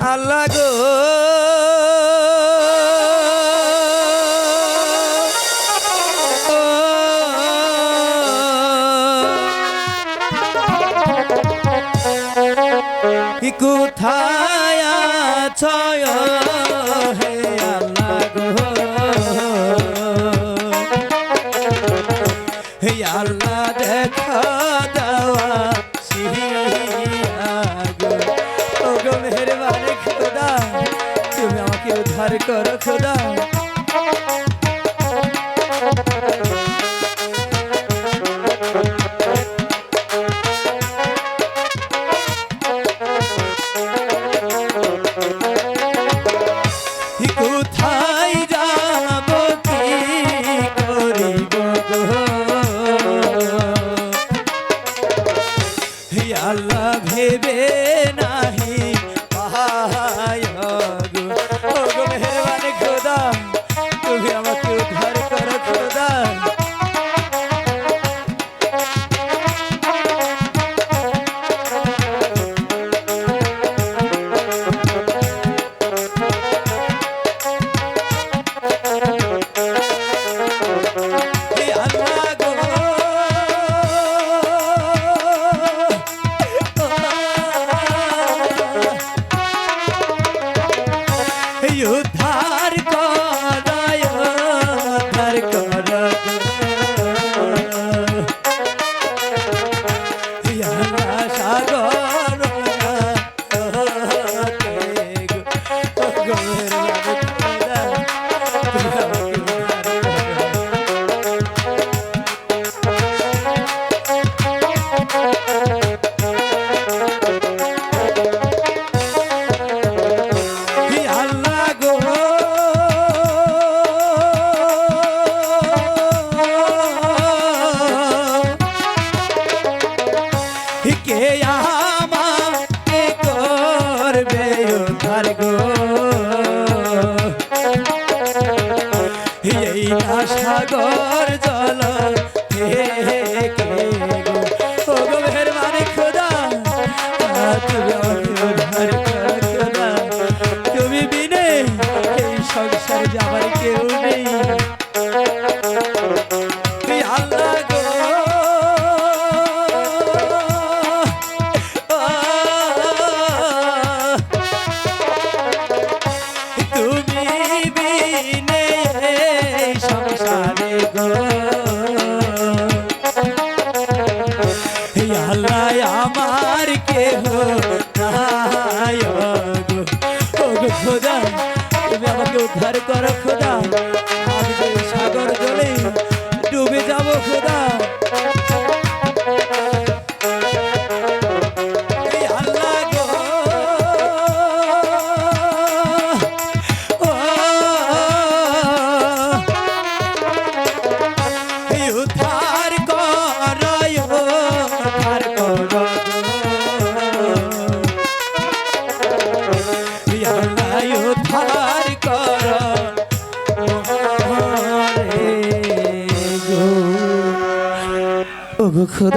আল্লাহ গো। কোথায় আছয় হে আল্লাহ গো? হে আল্লাহ আমাকে উদ্ধার করো খোদা আল্লাহ ভেবে নাহি উদ্ধার করায় উদ্ধার কর কে আমাকে করবে উদ্ধার গো? এই সাগর জল হে কে তুমি বিনে এই সংসারে যাবার কেউ উদ্ধার করো খোদা। রে গো ও গো খোদা